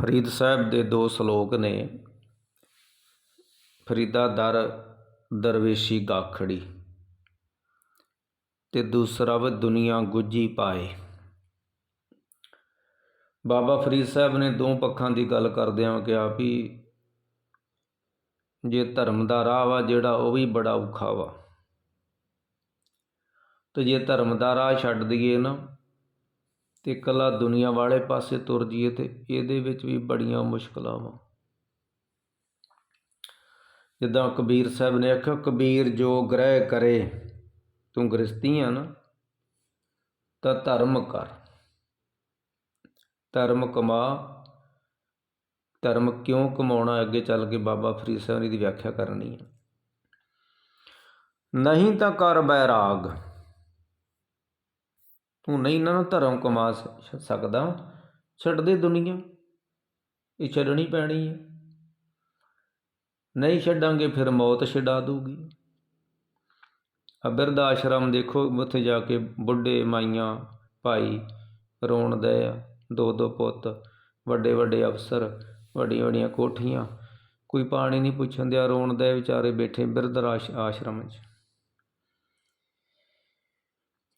ਫਰੀਦ ਸਾਹਿਬ ਦੇ ਦੋ ਸ਼ਲੋਕ ਨੇ, ਫਰੀਦਾ ਦਰ, ਦਰਵੇਸ਼ੀ ਗਾਖੜੀ, ਤੇ ਦੂਸਰਾ ਵਾ ਦੁਨੀਆ ਗੁੱਜੀ ਪਾਏ। ਬਾਬਾ ਫਰੀਦ ਸਾਹਿਬ ਨੇ ਦੋ ਪੱਖਾਂ ਦੀ ਗੱਲ ਕਰਦਿਆਂ ਕਿਹਾ ਵੀ ਜੇ ਧਰਮ ਦਾ ਰਾਹ ਵਾ ਜਿਹੜਾ ਉਹ ਵੀ ਬੜਾ ਔਖਾ ਵਾ, ਤੇ ਜੇ ਧਰਮ ਦਾ ਰਾਹ ਛੱਡ ਦਈਏ ਨਾ ਅਤੇ ਇਕੱਲਾ ਦੁਨੀਆ ਵਾਲੇ ਪਾਸੇ ਤੁਰ ਜੀਏ ਤੇ ਇਹਦੇ ਵਿੱਚ ਵੀ ਬੜੀਆਂ ਮੁਸ਼ਕਲਾਂ ਵਾ। ਜਿੱਦਾਂ ਕਬੀਰ ਸਾਹਿਬ ਨੇ ਆਖਿਆ, ਕਬੀਰ ਜੋ ਗ੍ਰਹਿ ਕਰੇ, ਤੂੰ ਗ੍ਰਸਤੀ ਆ ਨਾ, ਤਾਂ ਧਰਮ ਕਰ। ਧਰਮ ਕਮਾ, ਧਰਮ ਕਿਉਂ ਕਮਾਉਣਾ? ਅੱਗੇ ਚੱਲ ਕੇ ਬਾਬਾ ਫਰੀਦ ਸਾਹਿਬ ਦੀ ਵਿਆਖਿਆ ਕਰਨੀ ਹੈ ਨਹੀਂ ਤਾਂ ਕਰ ਬੈਰਾਗ ਤੂੰ ਨਹੀਂ ਨਾ ਧਰਮ ਕਮਾ ਸ- ਸਕਦਾ ਛੱਡ ਦੇ ਦੁਨੀਆ। ਇਹ ਛੱਡਣੀ ਪੈਣੀ ਹੈ ਨਹੀਂ ਛੱਡਾਂਗੇ ਫਿਰ ਮੌਤ ਛਡਾ ਦੂਗੀ। ਅਬਿਰਧ ਆਸ਼ਰਮ ਦੇਖੋ, ਉੱਥੇ ਜਾ ਕੇ ਬੁੱਢੇ ਮਾਈਆਂ ਭਾਈ ਰੋਣ ਦੇ ਆ। ਦੋ ਦੋ ਪੁੱਤ, ਵੱਡੇ ਵੱਡੇ ਅਫਸਰ, ਵੱਡੀਆਂ ਵੱਡੀਆਂ ਕੋਠੀਆਂ। ਕੋਈ ਪਾਣੀ ਨਹੀਂ ਪੁੱਛਣ ਦਿਆ, ਰੋਣ ਦੇ ਵਿਚਾਰੇ ਬੈਠੇ ਬਿਰਧ ਆਸ਼- ਆਸ਼ਰਮ 'ਚ।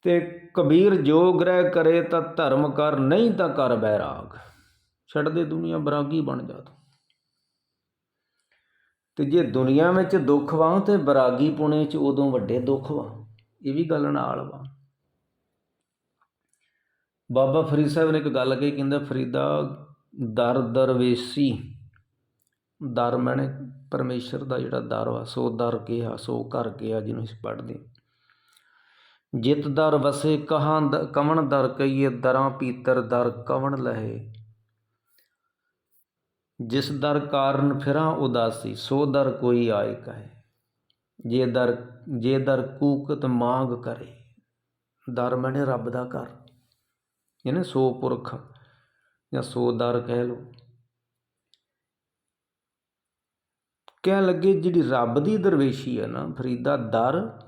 ਤੇ ਕਬੀਰ ਜੋ ਗ੍ਰਹਿ ਕਰੇ ਤਾਂ ਧਰਮ ਕਰ, ਨਹੀਂ ਤਾਂ ਕਰ ਬੈਰਾਗ। ਛੱਡ ਦੇ ਦੁਨੀਆ, ਬਰਾਗੀ ਬਣ ਜਾ ਤੂੰ। ਤੇ ਜੇ ਦੁਨੀਆ ਵਿੱਚ ਦੁੱਖ ਵਾਂ ਤੇ ਬਰਾਗੀ ਪੁਣੇ 'ਚ ਉਦੋਂ ਵੱਡੇ ਦੁੱਖ ਵਾਂ। ਇਹ ਵੀ ਗੱਲ ਨਾਲ ਵਾ। ਬਾਬਾ ਫਰੀਦ ਸਾਹਿਬ ਨੇ ਇੱਕ ਗੱਲ ਕਹੀ, ਕਹਿੰਦਾ ਫਰੀਦਾ, ਦਰ ਦਰਵੇਸੀ। ਦਰ ਮੈਨੇ ਪਰਮੇਸ਼ਰ ਦਾ ਜਿਹੜਾ ਦਰ ਵਾ, ਸੋ ਦਰ ਕਿਹਾ, ਸੋ ਘਰ ਕਿਹਾ ਜਿਹਨੂੰ ਅਸੀਂ ਪੜ੍ਹਦੇ ਜਿਤ ਦਰ ਵਸੇ ਕਹਾਂ ਦ- ਕਵਣ ਦਰ ਕਹੀਏ ਦਰਾਂ ਪੀਤਰ ਦਰ ਕਵਣ ਲਹੇ। ਜਿਸ ਦਰ ਕਾਰਨ ਫਿਰਾਂ ਉਦਾਸੀ, ਸੋ ਦਰ ਕੋਈ ਆਏ ਕਹੇ। ਜੇ ਦਰ ਜੇ ਦਰ ਕੂਕਤ ਮੰਗ ਕਰੇ, ਦਰ ਮੈਨੇ ਰੱਬ ਦਾ ਘਰ। ਇਹਨੇ ਸੋ ਪੁਰਖ ਜਾਂ ਸੋ ਦਰ ਕਹਿ ਲੋ ਕਹਿਣ ਲੱਗੇ ਜਿਹੜੀ ਰੱਬ ਦੀ ਦਰਵੇਸ਼ੀ ਹੈ ਨਾ, ਫਰੀਦਾ ਦਰ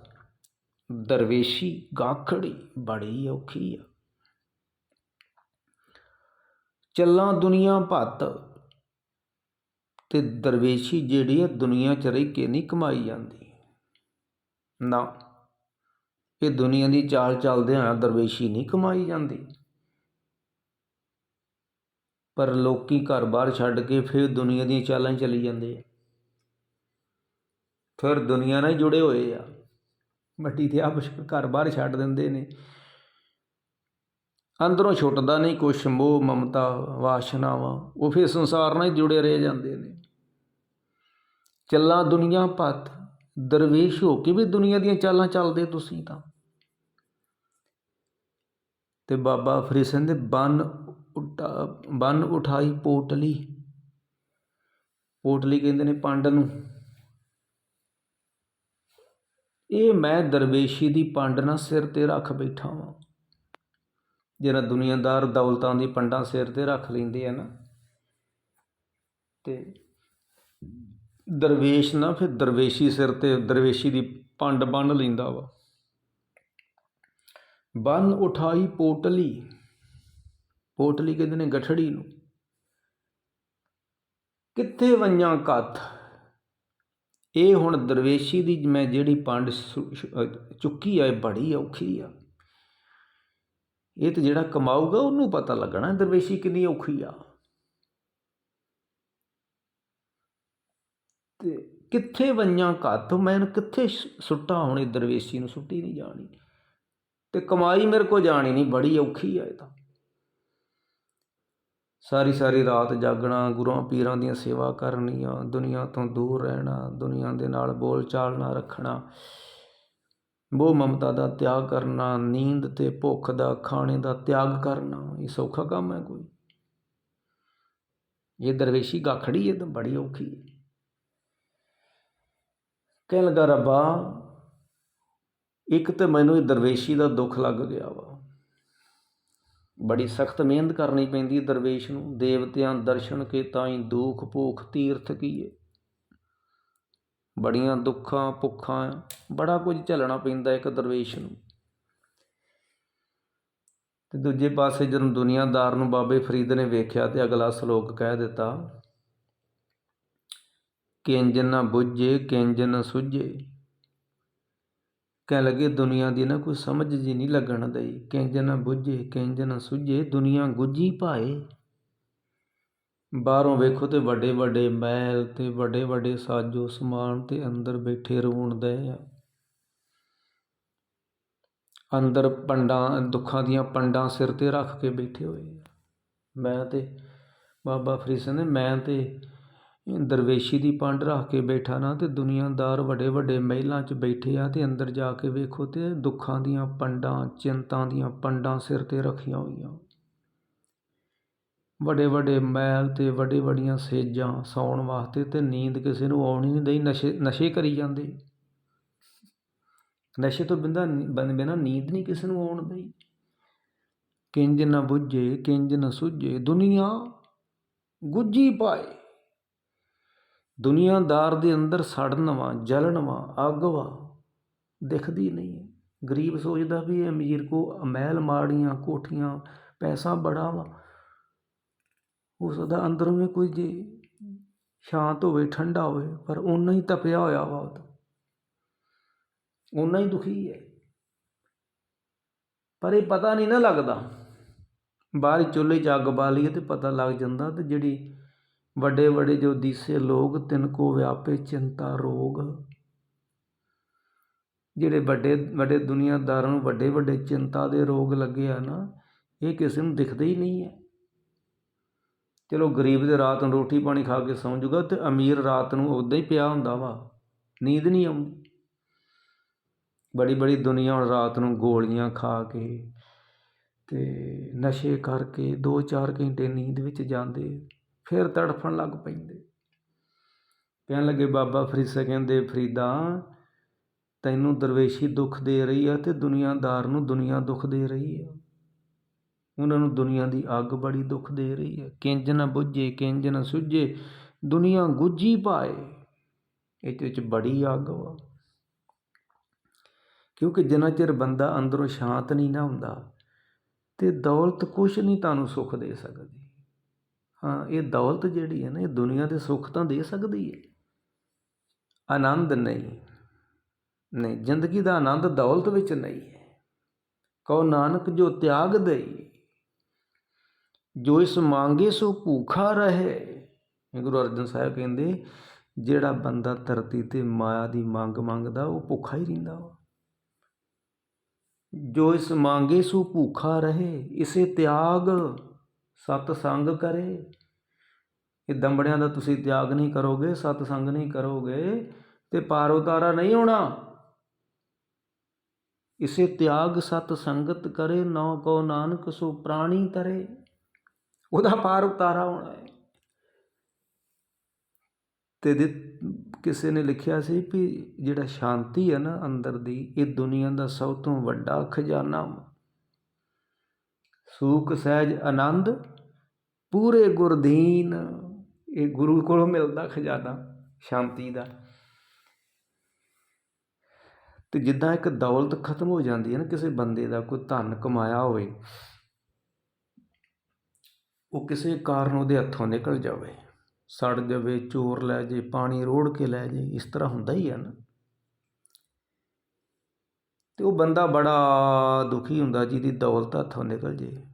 ਦਰਵੇਸ਼ੀ ਗਾਖੜੀ ਬੜੀ ਔਖੀ ਆ। ਚੱਲਾਂ ਦੁਨੀਆ ਭੱਤ ਤੇ ਦਰਵੇਸ਼ੀ ਜਿਹੜੀ ਆ ਦੁਨੀਆ 'ਚ ਰਹਿ ਕੇ ਨਹੀਂ ਕਮਾਈ ਜਾਂਦੀ। ਨਾ, ਇਹ ਦੁਨੀਆ ਦੀ ਚਾਲ ਚੱਲਦੇ ਆ ਦਰਵੇਸ਼ੀ ਨਹੀਂ ਕਮਾਈ ਜਾਂਦੀ। ਪਰ ਲੋਕੀ ਘਰ-ਬਾਰ ਛੱਡ ਕੇ ਫਿਰ ਦੁਨੀਆ ਦੀਆਂ ਚਾਲਾਂ ਚਲੀ ਜਾਂਦੇ ਆ। ਫਿਰ ਦੁਨੀਆ ਨਾਲ ਹੀ ਜੁੜੇ ਹੋਏ ਆ। ਮੱਟੀ ਤੇ ਆਪ ਘਰ ਬਾਹਰ ਛੱਡ ਦਿੰਦੇ ਨੇ। ਅੰਦਰੋਂ ਛੁੱਟਦਾ ਨਹੀਂ ਕੁਛ ਮੋਹ ਮਮਤਾ, ਵਾਸ਼ਨਾਵਾਂ, ਉਹ ਫਿਰ ਸੰਸਾਰ ਨਾਲ ਹੀ ਜੁੜੇ ਰਹਿ ਜਾਂਦੇ ਨੇ। ਚੱਲਾਂ ਦੁਨੀਆ ਭੱਤ ਦਰਵੇਸ਼ ਹੋ ਕੇ ਵੀ ਦੁਨੀਆ ਦੀਆਂ ਚਾਲਾਂ ਚੱਲਦੇ ਤੁਸੀਂ ਤਾਂ। ਤੇ ਬਾਬਾ ਫਰੀਦ ਸਿੰਘ ਦੇ ਬੰਨ ਉਟਾ ਬੰਨ ਉਠਾਈ ਪੋਟਲੀ। ਪੋਟਲੀ ਕਹਿੰਦੇ ਨੇ ਪੰਡ ਨੂੰ। ਇਹ ਮੈਂ ਦਰਵੇਸ਼ੀ ਦੀ ਪੰਡ ਨਾ ਸਿਰ ਤੇ ਰੱਖ ਬੈਠਾ ਵਾਂ। ਜਿਹੜਾ ਦੁਨੀਆਦਾਰ ਦੌਲਤਾਂ ਦੀ ਪੰਡਾਂ ਸਿਰ ਤੇ ਰੱਖ ਲੈਂਦੇ ਆ ਨਾ, ਤੇ ਦਰਵੇਸ਼ ਨਾ ਫਿਰ ਦਰਵੇਸ਼ੀ ਸਿਰ ਤੇ ਦਰਵੇਸ਼ੀ ਦੀ ਪੰਡ ਬੰਨ ਲੈਂਦਾ ਵਾ। ਬੰਨ ਉਠਾਈ ਪੋਟਲੀ ਪੋਟਲੀ ਕਹਿੰਦੇ ਨੇ ਗਠੜੀ ਨੂੰ। ਕਿੱਥੇ ਵਈਆਂ ਕੱਥ? ਇਹ ਹੁਣ ਦਰਵੇਸ਼ੀ ਦੀ ਮੈਂ ਜਿਹੜੀ ਪੰਡ ਸੁ- ਚੁੱਕੀ ਆ, ਇਹ ਬੜੀ ਔਖੀ ਆ। ਇਹ ਤੇ ਜਿਹੜਾ ਕਮਾਊਗਾ, ਉਹਨੂੰ ਪਤਾ ਲੱਗਣਾ ਦਰਵੇਸ਼ੀ ਕਿੰਨੀ ਔਖੀ ਆ। ਤੇ ਕਿੱਥੇ ਵੰਜਾਂ ਘੱਤ, ਮੈਂ ਕਿੱਥੇ ਸੁੱਟਾ ਸੁੱਟਾਂ, ਹੁਣ ਇਹ ਦਰਵੇਸ਼ੀ ਨੂੰ ਸੁੱਟੀ ਨਹੀਂ ਜਾਣੀ। ਤੇ ਕਮਾਈ ਮੇਰੇ ਕੋ ਜਾਣੀ ਨਹੀਂ, ਬੜੀ ਔਖੀ ਆ ਇਹ ਤਾਂ। ਸਾਰੀ ਸਾਰੀ ਰਾਤ ਜਾਗਣਾ, ਗੁਰੂਆਂ ਪੀਰਾਂ ਦੀਆਂ ਸੇਵਾ ਕਰਨੀਆਂ, ਦੁਨੀਆ ਤੋਂ ਦੂਰ ਰਹਿਣਾ, ਦੁਨੀਆ ਦੇ ਨਾਲ ਬੋਲਚਾਲ ਨਾ ਰੱਖਣਾ। ਮੋਹ ਮਮਤਾ ਦਾ ਤਿਆਗ ਕਰਨਾ, ਨੀਂਦ ਤੇ ਭੁੱਖ ਦਾ, ਖਾਣੇ ਦਾ ਤਿਆਗ ਕਰਨਾ, ਇਹ ਸੌਖਾ ਕੰਮ ਹੈ ਕੋਈ? ਇਹ ਦਰਵੇਸ਼ੀ ਗਾਖੜੀ ਇਹ ਤਾਂ ਬੜੀ ਔਖੀ ਹੈ। ਕਹਿਣ ਲੱਗਾ, ਰੱਬਾ, ਇੱਕ ਤੇ ਮੈਨੂੰ ਇਹ ਦਰਵੇਸ਼ੀ ਦਾ ਦੁੱਖ ਲੱਗ ਗਿਆ ਵਾ। ਬੜੀ ਸਖਤ ਮਿਹਨਤ ਕਰਨੀ ਪੈਂਦੀ ਦਰਵੇਸ਼ ਨੂੰ। ਦੇਵਤਿਆਂ ਦਰਸ਼ਨ ਕੇ ਤਾਈ ਦੁਖ ਭੂਖ ਤੀਰਥ ਕੀਏ। ਬੜੀਆਂ ਦੁੱਖਾਂ ਭੁੱਖਾਂ ਬੜਾ ਕੁਝ ਝੱਲਣਾ ਪੈਂਦਾ ਇੱਕ ਦਰਵੇਸ਼ ਨੂੰ। ਤੇ ਦੂਜੇ ਪਾਸੇ ਜਦੋਂ ਦੁਨੀਆਦਾਰ ਨੂੰ ਬਾਬੇ ਫਰੀਦ ਨੇ ਵੇਖਿਆ ਤੇ ਅਗਲਾ ਸ਼ਲੋਕ ਕਹਿ ਦਿੱਤਾ, ਕਿੰਜ ਨਾ ਬੁੱਝੇ, ਕਿੰਜ ਨਾ ਸੁਝੇ ਕਹਿ ਲੱਗੇ, ਦੁਨੀਆ ਦੀ ਨਾ ਕੋਈ ਸਮਝ ਜੀ ਨਹੀਂ ਲੱਗਣ ਦਈ। ਕਿੰਜ ਨਾ ਬੁੱਝੇ ਕਿੰਜ ਨਾ ਸੁਝੇ, ਦੁਨੀਆ ਗੁੱਜੀ ਭਾਏ। ਬਾਹਰੋਂ ਵੇਖੋ ਤੇ ਵੱਡੇ ਵੱਡੇ ਮਹਿਲ ਤੇ ਵੱਡੇ ਵੱਡੇ ਸਾਜੋ ਸਮਾਨ ਤੇ ਅੰਦਰ ਬੈਠੇ ਰੋਣ ਦਏ ਆ। ਅੰਦਰ ਪੰਡਾਂ, ਦੁੱਖਾਂ ਦੀਆਂ ਪੰਡਾਂ ਸਿਰ ਤੇ ਰੱਖ ਕੇ ਬੈਠੇ ਹੋਏ ਮੈਂ ਤੇ ਬਾਬਾ ਫਰੀਦ ਸਿੰਘ ਨੇ, ਮੈਂ ਤੇ ਦਰਵੇਸ਼ੀ ਦੀ ਪੰਡ ਰੱਖ ਕੇ ਬੈਠਾ ਨਾ ਅਤੇ ਦੁਨੀਆਦਾਰ ਵੱਡੇ ਵੱਡੇ ਮਹਿਲਾਂ 'ਚ ਬੈਠੇ ਆ ਅਤੇ ਅੰਦਰ ਜਾ ਕੇ ਵੇਖੋ ਤੇ ਦੁੱਖਾਂ ਦੀਆਂ ਪੰਡਾਂ, ਚਿੰਤਾਂ ਦੀਆਂ ਪੰਡਾਂ ਸਿਰ ਤੇ ਰੱਖੀਆਂ ਹੋਈਆਂ। ਵੱਡੇ ਵੱਡੇ ਮਹਿਲ ਅਤੇ ਵੱਡੇ ਵੱਡੀਆਂ ਸੇਜਾਂ ਸੌਣ ਵਾਸਤੇ ਅਤੇ ਨੀਂਦ ਕਿਸੇ ਨੂੰ ਆਉਣੀ ਨਹੀਂ ਦਈ, ਨਸ਼ੇ ਨਸ਼ੇ ਕਰੀ ਜਾਂਦੇ। ਨਸ਼ੇ ਤੋਂ ਬਿੰਦਾ ਬਿਨਾਂ ਨੀਂਦ ਨਹੀਂ ਕਿਸੇ ਨੂੰ ਆਉਣ ਦਈ। ਕਿੰਜ ਨਾ ਬੁੱਝੇ, ਕਿੰਜ ਨਾ ਸੁਝੇ ਦੁਨੀਆ ਗੁੱਜੀ ਪਾਏ। ਦੁਨੀਆਦਾਰ ਦੇ ਅੰਦਰ ਸੜਨ ਵਾ ਜਲਣ ਵਾ ਅੱਗ ਵਾ ਦਿਖਦੀ ਨਹੀਂ ਹੈ। ਗਰੀਬ ਸੋਚਦਾ ਵੀ ਇਹ ਅਮੀਰ ਕੋ ਮਹਿਲ ਮਾੜੀਆਂ ਕੋਠੀਆਂ, ਪੈਸਾ ਬੜਾ ਵਾ। ਹੋ ਸਕਦਾ ਅੰਦਰੋਂ ਵੀ ਕੋਈ ਜੇ ਸ਼ਾਂਤ ਹੋਵੇ, ਠੰਡਾ ਹੋਵੇ, ਪਰ ਓਨਾ ਹੀ ਤਪਿਆ ਹੋਇਆ ਵਾ ਉਹ ਤਾਂ। ਹੀ ਦੁਖੀ ਹੈ। ਪਰ ਇਹ ਪਤਾ ਨਹੀਂ ਨਾ ਲੱਗਦਾ। ਬਾਹਰ ਚੁੱਲ੍ਹੇ 'ਚ ਅੱਗ ਬਾਲੀਏ ਤੇ ਪਤਾ ਲੱਗ ਜਾਂਦਾ ਤੇ ਜਿਹੜੀ ਵੱਡੇ ਵੱਡੇ ਜੋ ਦੀਸੇ ਲੋਕ, ਤਿੰਨ ਕੋ ਵਿਆਪੇ ਚਿੰਤਾ ਰੋਗ। ਜਿਹੜੇ ਵੱਡੇ ਵੱਡੇ ਦੁਨੀਆਦਾਰਾਂ ਨੂੰ ਵੱਡੇ ਵੱਡੇ ਚਿੰਤਾ ਦੇ ਰੋਗ ਲੱਗੇ ਆ ਨਾ, ਇਹ ਕਿਸੇ ਨੂੰ ਦਿਖਦੇ ਹੀ ਨਹੀਂ ਹੈ। ਚਲੋ ਗਰੀਬ ਦੇ ਰਾਤ ਨੂੰ ਰੋਟੀ ਪਾਣੀ ਖਾ ਕੇ ਸੌਂ ਜੂਗਾ ਤੇ ਅਮੀਰ ਰਾਤ ਨੂੰ ਉਦਾਂ ਹੀ ਪਿਆ ਹੁੰਦਾ ਵਾ, ਨੀਂਦ ਨਹੀਂ ਆਉਂਦੀ। ਬੜੀ ਬੜੀ ਦੁਨੀਆ ਹੁਣ ਰਾਤ ਨੂੰ ਗੋਲੀਆਂ ਖਾ ਕੇ ਤੇ ਨਸ਼ੇ ਕਰਕੇ 2-4 ਘੰਟੇ ਨੀਂਦ ਵਿੱਚ ਜਾਂਦੇ ਫਿਰ ਤੜਫਣ ਲੱਗ ਪੈਂਦੇ। ਕਹਿਣ ਲੱਗੇ, ਬਾਬਾ ਫਰੀਦ ਸਾਹਿਬ ਕਹਿੰਦੇ, ਫਰੀਦਾ, ਤੈਨੂੰ ਦਰਵੇਸ਼ੀ ਦੁੱਖ ਦੇ ਰਹੀ ਆ ਤੇ ਦੁਨੀਆਦਾਰ ਨੂੰ ਦੁਨੀਆ ਦੁੱਖ ਦੇ ਰਹੀ ਆ। ਉਹਨਾਂ ਨੂੰ ਦੁਨੀਆ ਦੀ ਅੱਗ ਬੜੀ ਦੁੱਖ ਦੇ ਰਹੀ ਹੈ ਕਿੰਜ ਨਾ ਬੁੱਝੇ, ਕਿੰਜ ਨਾ ਸੁਝੇ, ਦੁਨੀਆ ਗੁੱਜੀ ਪਾਏ। ਇਹਦੇ ਵਿੱਚ ਬੜੀ ਅੱਗ ਵਾ। ਕਿਉਂਕਿ ਜਿੰਨਾ ਚਿਰ ਬੰਦਾ ਅੰਦਰੋਂ ਸ਼ਾਂਤ ਨਹੀਂ ਨਾ ਹੁੰਦਾ, ਤੇ ਦੌਲਤ ਕੁਛ ਨਹੀਂ ਤੁਹਾਨੂੰ ਸੁੱਖ ਦੇ ਸਕਦੀ। ਇਹ ਦੌਲਤ ਜਿਹੜੀ ਹੈ ਨਾ, ਇਹ ਦੁਨੀਆ ਦੇ ਸੁੱਖ ਤਾਂ ਦੇ ਸਕਦੀ ਹੈ। ਆਨੰਦ ਨਹੀਂ। ਨਹੀਂ, ਜ਼ਿੰਦਗੀ ਦਾ ਆਨੰਦ ਦੌਲਤ ਵਿੱਚ ਨਹੀਂ ਹੈ। ਕਹੋ, ਨਾਨਕ, ਜੋ ਤਿਆਗ ਦੇਈ, ਜੋ ਇਸ ਮੰਗੇ ਸੋ ਭੂਖਾ ਰਹੇ। ਗੁਰੂ ਅਰਜਨ ਸਾਹਿਬ ਕਹਿੰਦੇ, ਜਿਹੜਾ ਬੰਦਾ ਧਰਤੀ ਤੇ ਮਾਇਆ ਦੀ ਮੰਗ ਮੰਗਦਾ, ਉਹ ਭੁੱਖਾ ਹੀ ਰਹਿੰਦਾ ਵਾ। ਜੋ ਇਸ ਮੰਗੇ ਸੋ ਭੂਖਾ ਰਹੇ, ਇਸੇ ਤਿਆਗ ਸਤ ਸੰਗ ਕਰੇ। ਇਹ ਦੰਬੜਿਆਂ ਦਾ ਤੁਸੀਂ ਤਿਆਗ ਨਹੀਂ ਕਰੋਗੇ, ਸਤ ਸੰਗ ਨਹੀਂ ਕਰੋਗੇ ਤੇ ਪਾਰ ਉਤਾਰਾ ਨਹੀਂ ਹੋਣਾ ਇਸੇ ਤਿਆਗ ਸਤ ਸੰਗਤ ਕਰੇ ਨੌ ਕੋ ਨਾਨਕ ਸੋ ਪ੍ਰਾਣੀ ਤਰੇ। ਉਹਦਾ ਪਾਰ ਉਤਾਰਾ ਹੋਣਾ ਹੈ। ਤੇ ਕਿਸੇ ਨੇ ਲਿਖਿਆ ਸੀ ਵੀ ਜਿਹੜਾ ਸ਼ਾਂਤੀ ਹੈ ਨਾ ਅੰਦਰ ਦੀ, ਇਹ ਦੁਨੀਆ ਦਾ ਸਭ ਤੋਂ ਵੱਡਾ ਖਜ਼ਾਨਾ ਸੂਖ, ਸਹਿਜ, ਆਨੰਦ ਪੂਰੇ ਗੁਰਦੀਨ ਇਹ ਗੁਰੂ ਕੋਲੋਂ ਮਿਲਦਾ ਖਜ਼ਾਨਾ, ਸ਼ਾਂਤੀ ਦਾ। ਤੇ ਜਿੱਦਾਂ ਇੱਕ ਦੌਲਤ ਖਤਮ ਹੋ ਜਾਂਦੀ ਹੈ ਨਾ ਕਿਸੇ ਬੰਦੇ ਦਾ, ਕੋਈ ਧਨ ਕਮਾਇਆ ਹੋਵੇ, ਉਹ ਕਿਸੇ ਕਾਰਨ ਉਹਦੇ ਹੱਥੋਂ ਨਿਕਲ ਜਾਵੇ। ਸੜ ਜਾਵੇ, ਚੋਰ ਲੈ ਜੇ, ਪਾਣੀ ਰੋੜ ਕੇ ਲੈ ਜੇ, ਇਸ ਤਰ੍ਹਾਂ ਹੁੰਦਾ ਹੀ ਹੈ ਨਾ। ਤੇ ਉਹ ਬੰਦਾ ਬੜਾ ਦੁਖੀ ਹੁੰਦਾ ਜਿਹਦੀ ਦੌਲਤ ਹੱਥੋਂ ਨਿਕਲ ਜੇ।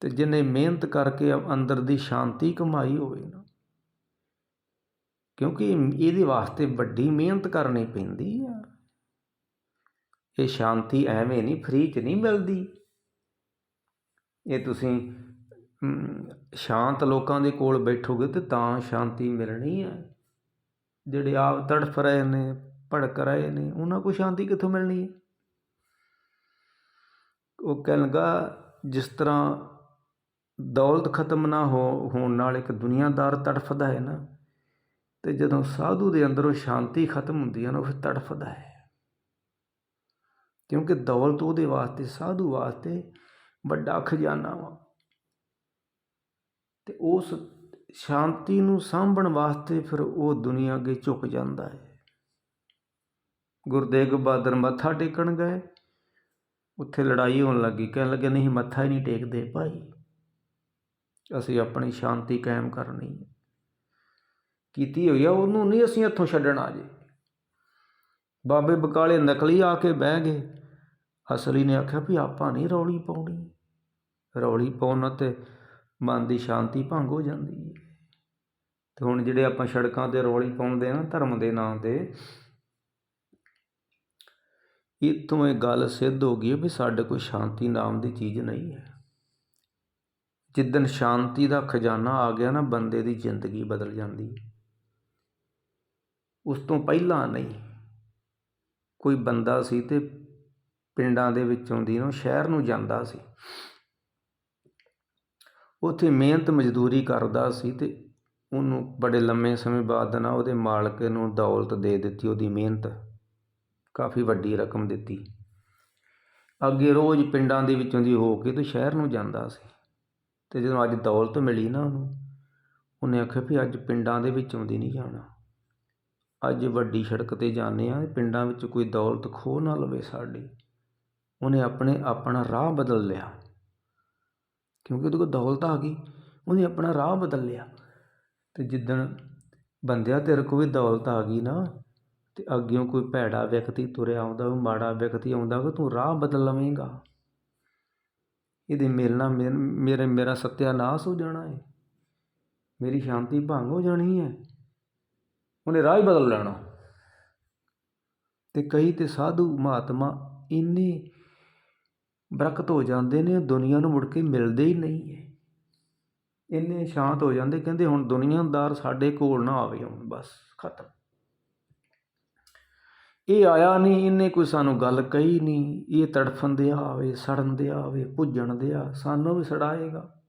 ਤੇ ਜਿਹਨੇ ਮਿਹਨਤ ਕਰਕੇ ਅੰਦਰ ਦੀ ਸ਼ਾਂਤੀ ਕਮਾਈ ਹੋਵੇ ਨਾ। ਕਿਉਂਕਿ ਇਹਦੇ ਵਾਸਤੇ ਵੱਡੀ ਮਿਹਨਤ ਕਰਨੀ ਪੈਂਦੀ ਆ। ਇਹ ਸ਼ਾਂਤੀ ਐਵੇਂ ਨਹੀਂ, ਫ੍ਰੀ 'ਚ ਨਹੀਂ ਮਿਲਦੀ। ਇਹ ਤੁਸੀਂ ਸ਼ਾਂਤ ਲੋਕਾਂ ਦੇ ਕੋਲ ਬੈਠੋਗੇ ਤੇ ਤਾਂ ਸ਼ਾਂਤੀ ਮਿਲਣੀ ਹੈ ਜਿਹੜੇ ਆਪ ਤੜਫ ਰਹੇ ਨੇ, ਭੜਕ ਰਹੇ ਨੇ, ਉਹਨਾਂ ਕੋ ਸ਼ਾਂਤੀ ਕਿੱਥੋਂ ਮਿਲਣੀ ਹੈ ਉਹ ਕਹਿਣ ਲੱਗਾ, ਜਿਸ ਤਰ੍ਹਾਂ ਦੌਲਤ ਖਤਮ ਨਾ ਹੋ, ਹੋਣ ਨਾਲ ਇੱਕ ਦੁਨੀਆਦਾਰ ਤੜਫਦਾ ਹੈ ਨਾ, ਤੇ ਜਦੋਂ ਸਾਧੂ ਦੇ ਅੰਦਰੋਂ ਸ਼ਾਂਤੀ ਖਤਮ ਹੁੰਦੀ ਹੈ ਨਾ, ਉਹ ਫਿਰ ਤੜਫਦਾ ਹੈ। ਕਿਉਂਕਿ ਦੌਲਤ ਉਹਦੇ ਵਾਸਤੇ, ਸਾਧੂ ਵਾਸਤੇ ਵੱਡਾ ਖਜ਼ਾਨਾ ਵਾ। ਤੇ ਉਸ ਸ਼ਾਂਤੀ ਨੂੰ ਸਾਂਭਣ ਵਾਸਤੇ ਫਿਰ ਉਹ ਦੁਨੀਆ ਅੱਗੇ ਝੁਕ ਜਾਂਦਾ ਹੈ। ਗੁਰਦੇਗ ਬਹਾਦਰ ਮੱਥਾ ਟੇਕਣ ਗਏ। ਉੱਥੇ ਲੜਾਈ ਹੋਣ ਲੱਗੀ। ਕਹਿਣ ਲੱਗੇ, ਨਹੀਂ, ਮੱਥਾ ਹੀ ਨਹੀਂ ਟੇਕਦੇ ਭਾਈ। ਅਸੀਂ ਆਪਣੀ ਸ਼ਾਂਤੀ ਕਾਇਮ ਕਰਨੀ ਹੈ। ਕੀਤੀ ਹੋਈ ਆ, ਉਹਨੂੰ ਨਹੀਂ ਅਸੀਂ ਇੱਥੋਂ ਛੱਡਣਾ ਜੇ ਬਾਬੇ ਬਕਾਲੇ ਨਕਲੀ ਆ ਕੇ ਬਹਿ ਗਏ। ਅਸਲੀ ਨੇ ਆਖਿਆ ਵੀ ਆਪਾਂ ਨਹੀਂ ਰੌਲੀ ਪਾਉਣੀ। ਰੌਲੀ ਪਾਉਣ ਤੇ ਮਨ ਦੀ ਸ਼ਾਂਤੀ ਭੰਗ ਹੋ ਜਾਂਦੀ ਹੈ। ਤੇ ਹੁਣ ਜਿਹੜੇ ਆਪਾਂ ਸੜਕਾਂ ਤੇ ਰੌਲੀ ਪਾਉਂਦੇ ਆ ਨਾ, ਧਰਮ ਦੇ ਨਾਂ ਤੇ, ਇੱਥੋਂ ਇਹ ਗੱਲ ਸਿੱਧ ਹੋ ਗਈ ਹੈ ਵੀ ਸਾਡੇ ਕੋਲ ਸ਼ਾਂਤੀ ਨਾਮ ਦੀ ਚੀਜ਼ ਨਹੀਂ ਹੈ। ਜਿੱਦਣ ਸ਼ਾਂਤੀ ਦਾ ਖਜ਼ਾਨਾ ਆ ਗਿਆ ਨਾ, ਬੰਦੇ ਦੀ ਜ਼ਿੰਦਗੀ ਬਦਲ ਜਾਂਦੀ ਹੈ। ਉਸ ਤੋਂ ਪਹਿਲਾਂ ਨਹੀਂ, ਕੋਈ ਬੰਦਾ ਸੀ ਤੇ ਪਿੰਡਾਂ ਦੇ ਵਿੱਚੋਂ ਦੀ ਨਾ, ਸ਼ਹਿਰ ਨੂੰ ਜਾਂਦਾ ਸੀ। ਉੱਥੇ ਮਿਹਨਤ ਮਜ਼ਦੂਰੀ ਕਰਦਾ ਸੀ ਤੇ ਉਹਨੂੰ ਬੜੇ ਲੰਮੇ ਸਮੇਂ ਬਾਅਦ ਨਾ ਉਹਦੇ ਮਾਲਕ ਨੂੰ ਦੌਲਤ ਦੇ ਦਿੱਤੀ, ਉਹਦੀ ਮਿਹਨਤ ਕਾਫੀ ਵੱਡੀ ਰਕਮ ਦਿੱਤੀ। ਅੱਗੇ ਰੋਜ਼ ਪਿੰਡਾਂ ਦੇ ਵਿੱਚੋਂ ਦੀ ਹੋ ਕੇ ਤੇ ਸ਼ਹਿਰ ਨੂੰ ਜਾਂਦਾ ਸੀ। ਅਤੇ ਜਦੋਂ ਅੱਜ ਦੌਲਤ ਮਿਲੀ ਨਾ ਉਹਨੂੰ, ਉਹਨੇ ਆਖਿਆ ਵੀ ਅੱਜ ਪਿੰਡਾਂ ਦੇ ਵਿੱਚੋਂ ਦੀ ਨਹੀਂ ਜਾਣਾ। ਅੱਜ ਵੱਡੀ ਸੜਕ ਤੇ ਜਾਂਦੇ ਹਾਂ ਪਿੰਡਾਂ ਵਿੱਚ ਕੋਈ ਦੌਲਤ ਖੋਹ ਨਾ ਲਵੇ ਸਾਡੀ। ਉਹਨੇ ਆਪਣੇ ਆਪਣਾ ਰਾਹ ਬਦਲ ਲਿਆ। ਕਿਉਂਕਿ ਉਹਦੇ ਕੋਲ ਦੌਲਤ ਆ ਗਈ, ਉਹਨੇ ਆਪਣਾ ਰਾਹ ਬਦਲ ਲਿਆ। ਤੇ ਜਿੱਦਣ ਬੰਦਿਆ ਤੇਰੇ ਕੋਲ ਵੀ ਦੌਲਤ ਆ ਗਈ ਨਾ, ਤੇ ਅੱਗਿਓਂ ਕੋਈ ਭੈੜਾ ਵਿਅਕਤੀ ਤੁਰਿਆ ਆਉਂਦਾ, ਕੋਈ ਮਾੜਾ ਵਿਅਕਤੀ ਆਉਂਦਾ ਕਿ ਤੂੰ ਰਾਹ ਬਦਲ ਲਵੇਂਗਾ। ਇਹਦੇ ਮਿਲਣਾ ਮੇਰੇ, ਮੇਰਾ ਸਤਿਆਨਾਸ਼ ਹੋ ਜਾਣਾ ਹੈ ਮੇਰੀ ਸ਼ਾਂਤੀ ਭੰਗ ਹੋ ਜਾਣੀ ਹੈ ਉਹਨੇ ਰਾਹ ਹੀ ਬਦਲ ਲੈਣਾ। ਤੇ ਕਈ ਤੇ ਸਾਧੂ ਮਹਾਤਮਾ, ਇੰਨੇ ਬਰਕਤ ਹੋ ਜਾਂਦੇ ਨੇ, ਦੁਨੀਆ ਨੂੰ ਮੁੜ ਕੇ ਮਿਲਦੇ ਹੀ ਨਹੀਂ ਹੈ ਇੰਨੇ ਸ਼ਾਂਤ ਹੋ ਜਾਂਦੇ, ਕਹਿੰਦੇ ਹੁਣ ਦੁਨੀਆਦਾਰ ਸਾਡੇ ਕੋਲ ਨਾ ਆਵੇ, ਹੁਣ ਬਸ ਖਤਮ। ਇਹ ਆਇਆ ਨਹੀਂ, ਇਹਨੇ ਕੋਈ ਸਾਨੂੰ ਗੱਲ ਕਹੀ ਨਹੀਂ। ਇਹ ਤੜਫਣ ਦਿਆ ਆਵੇ ਸੜਨ ਦਿਆ ਆਵੇ ਭੁੱਜਣ ਦਿਆ, ਸਾਨੂੰ ਵੀ ਸੜਾਏਗਾ।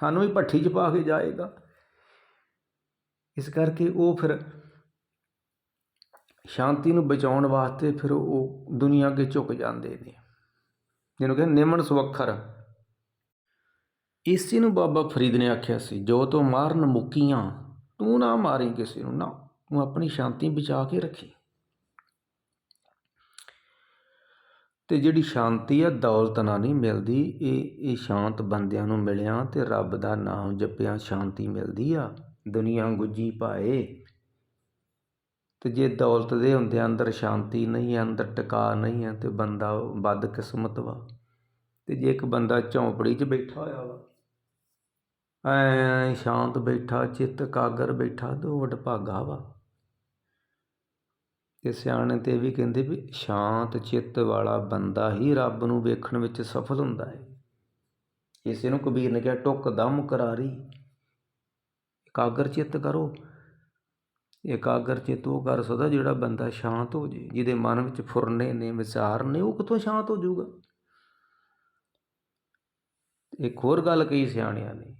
ਸਾਨੂੰ ਵੀ ਭੱਠੀ 'ਚ ਪਾ ਕੇ ਜਾਏਗਾ। ਇਸ ਕਰਕੇ ਉਹ ਫਿਰ ਸ਼ਾਂਤੀ ਨੂੰ ਬਚਾਉਣ ਵਾਸਤੇ ਫਿਰ ਉਹ ਦੁਨੀਆ ਅੱਗੇ ਝੁਕ ਜਾਂਦੇ ਨੇ। ਜਿਹਨੂੰ ਕਹਿੰਦੇ ਨਿਮਨ ਸੁਵੱਖਰ। ਇਸੇ ਨੂੰ ਬਾਬਾ ਫਰੀਦ ਨੇ ਆਖਿਆ ਸੀ, ਜੋ ਤੂੰ ਮਾਰਨ ਮੁਕੀਆਂ, ਤੂੰ ਨਾ ਮਾਰੀ ਕਿਸੇ ਨੂੰ, ਨਾ। ਤੂੰ ਆਪਣੀ ਸ਼ਾਂਤੀ ਬਚਾ ਕੇ ਰੱਖੀ। ਅਤੇ ਜਿਹੜੀ ਸ਼ਾਂਤੀ ਆ, ਦੌਲਤ ਨਾਲ ਨਹੀਂ ਮਿਲਦੀ। ਇਹ ਇਹ ਸ਼ਾਂਤ ਬੰਦਿਆਂ ਨੂੰ ਮਿਲਿਆ ਅਤੇ ਰੱਬ ਦਾ ਨਾਮ ਜਪਿਆ ਸ਼ਾਂਤੀ ਮਿਲਦੀ ਆ। ਦੁਨੀਆ ਗੁੱਜੀ ਪਾਏ ਅਤੇ ਜੇ ਦੌਲਤ ਦੇ ਹੁੰਦੇ ਅੰਦਰ ਸ਼ਾਂਤੀ ਨਹੀਂ ਹੈ ਅੰਦਰ ਟਿਕਾ ਨਹੀਂ ਹੈ ਤੇ ਬੰਦਾ ਬਦ ਕਿਸਮਤ ਵਾ। ਅਤੇ ਜੇ ਇੱਕ ਬੰਦਾ ਝੌਂਪੜੀ 'ਚ ਬੈਠਾ ਹੋਇਆ ਵਾ ਐ ਸ਼ਾਂਤ ਬੈਠਾ, ਚਿੱਤ ਕਾਗਰ ਬੈਠਾ ਦੋ ਵਡ ਭਾਗਾ ਵਾ। ਅਤੇ ਸਿਆਣੇ ਤੇ ਵੀ ਕਹਿੰਦੇ ਵੀ ਸ਼ਾਂਤ ਚਿੱਤ ਵਾਲਾ ਬੰਦਾ ਹੀ ਰੱਬ ਨੂੰ ਵੇਖਣ ਵਿੱਚ ਸਫਲ ਹੁੰਦਾ ਹੈ। ਇਸੇ ਨੂੰ ਕਬੀਰ ਨੇ ਕਿਹਾ, ਟੁੱਕ ਦਮ ਕਰਾਰੀ, ਇਕਾਗਰ ਚਿੱਤ ਕਰੋ। ਇਕਾਗਰ ਚਿੱਤ ਉਹ ਕਰ ਸਕਦਾ ਜਿਹੜਾ ਬੰਦਾ ਸ਼ਾਂਤ ਹੋ ਜੇ, ਜਿਹਦੇ ਮਨ ਵਿੱਚ ਫੁਰਨੇ ਨੇ, ਵਿਚਾਰ ਨੇ, ਉਹ ਕਿੱਥੋਂ ਸ਼ਾਂਤ ਹੋ ਜਾਊਗਾ? ਇੱਕ ਹੋਰ ਗੱਲ ਕਹੀ ਸਿਆਣਿਆਂ ਨੇ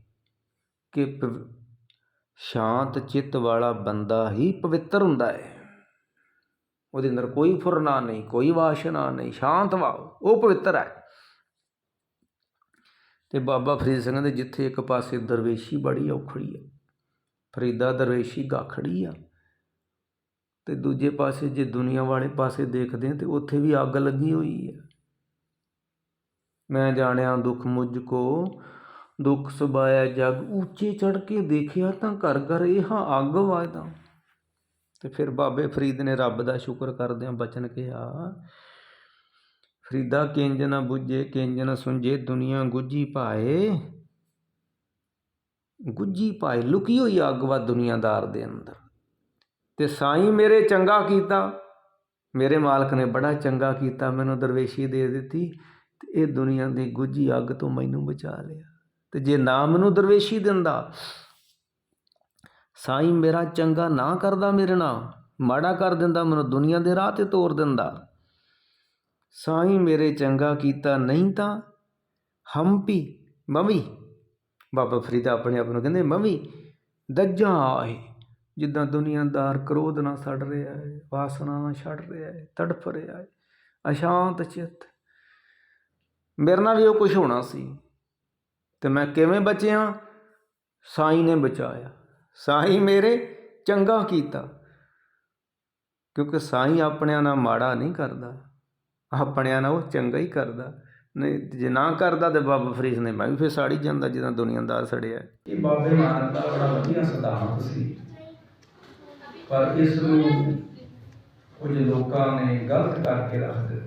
ਕਿ ਸ਼ਾਂਤ ਚਿੱਤ ਵਾਲਾ ਬੰਦਾ ਹੀ ਪਵਿੱਤਰ ਹੁੰਦਾ ਹੈ। ਉਹਦੇ ਅੰਦਰ ਕੋਈ ਫੁਰਨਾ ਨਹੀਂ, ਕੋਈ ਵਾਸ਼ਨਾ ਨਹੀਂ, ਸ਼ਾਂਤ ਵਾ ਉਹ ਪਵਿੱਤਰ ਹੈ। ਤੇ ਬਾਬਾ ਫਰੀਦ ਸਿੰਘ ਦੇ ਜਿੱਥੇ ਇੱਕ ਪਾਸੇ ਦਰਵੇਸ਼ੀ ਬੜੀ ਔਖੜੀ ਹੈ ਫਰੀਦਾ ਦਰਵੇਸ਼ੀ ਗਾਖੜੀ ਆ, ਤੇ ਦੂਜੇ ਪਾਸੇ ਜੇ ਦੁਨੀਆ ਵਾਲੇ ਪਾਸੇ ਦੇਖਦੇ ਆ ਤੇ ਉੱਥੇ ਵੀ ਅੱਗ ਲੱਗੀ ਹੋਈ ਹੈ ਮੈਂ ਜਾਣਿਆ ਦੁੱਖ ਮੁਝ ਕੋ, ਦੁੱਖ ਸੁਬਾਇਆ ਜਗ, ਉੱਚੇ ਚੜ ਕੇ ਦੇਖਿਆ ਤਾਂ ਘਰ ਘਰ ਇਹ ਅੱਗ ਵਾਜਦਾ। ਤੇ ਫਿਰ ਬਾਬੇ ਫਰੀਦ ਨੇ ਰੱਬ ਦਾ ਸ਼ੁਕਰ ਕਰਦਿਆਂ ਬਚਨ ਕਿਹਾ, ਫਰੀਦਾ ਕਿੰਜ ਨਾ 부ਝੇ ਕਿੰਜ ਨਾ ਸੁੰਝੇ, ਦੁਨੀਆ ਗੁੱਜੀ ਪਾਏ ਗੁੱਜੀ ਪਾਏ ਲੁਕੀ ਹੋਈ ਅੱਗ ਵਾ ਦੁਨੀਆਦਾਰ ਦੇ ਅੰਦਰ। ਤੇ ਸਾਈਂ ਮੇਰੇ ਚੰਗਾ ਕੀਤਾ। ਮੇਰੇ ਮਾਲਕ ਨੇ ਬੜਾ ਚੰਗਾ ਕੀਤਾ, ਮੈਨੂੰ ਦਰਵੇਸ਼ੀ ਦੇ ਦਿੱਤੀ ਤੇ ਇਹ ਦੁਨੀਆ ਦੀ ਗੁੱਜੀ ਅੱਗ ਤੋਂ ਮੈਨੂੰ ਬਚਾ ਲਿਆ। ਤੇ ਜੇ ਨਾ ਮੈਨੂੰ ਦਰਵੇਸ਼ੀ ਦਿੰਦਾ ਸਾਈਂ ਮੇਰਾ ਚੰਗਾ ਨਾ ਕਰਦਾ ਮੇਰੇ ਨਾਲ, ਮਾੜਾ ਕਰ ਦਿੰਦਾ ਮੈਨੂੰ ਦੁਨੀਆ ਦੇ ਰਾਹ ਤੇ ਤੋਰ ਦਿੰਦਾ। ਸਾਈਂ ਮੇਰੇ ਚੰਗਾ ਕੀਤਾ ਨਹੀਂ ਤਾਂ ਹੰਪੀ ਮਵੀ। ਬਾਬਾ ਫਰੀਦਾ ਆਪਣੇ ਆਪ ਨੂੰ ਕਹਿੰਦੇ, ਮਵੀ ਦੱਜਾਂ ਆਏ, ਜਿੱਦਾਂ ਦੁਨੀਆਦਾਰ ਕ੍ਰੋਧ ਨਾਲ ਸੜ ਰਿਹਾ ਹੈ, ਵਾਸਨਾ ਨਾਲ ਛੜ ਰਿਹਾ ਹੈ, ਤੜਫ ਰਿਹਾ ਹੈ, ਅਸ਼ਾਂਤ ਚਿੱਤ। ਮੇਰੇ ਨਾਲ ਵੀ ਉਹ ਕੁਝ ਹੋਣਾ ਸੀ, ਤੇ ਮੈਂ ਕਿਵੇਂ ਬਚਿਆ? ਸਾਈਂ ਨੇ ਬਚਾਇਆ। ਸਾਈਂ ਮੇਰੇ ਚੰਗਾ ਕੀਤਾ। ਕਿਉਂਕਿ ਸਾਈਂ ਆਪਣਿਆਂ ਨਾਲ ਮਾੜਾ ਨਹੀਂ ਕਰਦਾ। ਆਪਣਿਆਂ ਨਾਲ ਉਹ ਚੰਗਾ ਹੀ ਕਰਦਾ। ਨਹੀਂ, ਜੇ ਨਾ ਕਰਦਾ ਤੇ ਬਾਬਾ ਫਰੀਦ ਨੇ ਮੈਂ ਵੀ ਫਿਰ ਸਾੜੀ ਜਾਂਦਾ ਜਿੱਦਾਂ ਦੁਨੀਆਦਾਰ ਸੜਿਆ। ਇਹ ਬਾਬੇ ਨਾਨਕ ਦਾ ਬੜਾ ਵਧੀਆ ਸਿਧਾਂਤ ਸੀ। ਪਰ ਇਸ ਨੂੰ ਕੁਝ ਲੋਕਾਂ ਨੇ ਗਲਤ ਕਰਕੇ ਰੱਖ ਦਿੱਤਾ।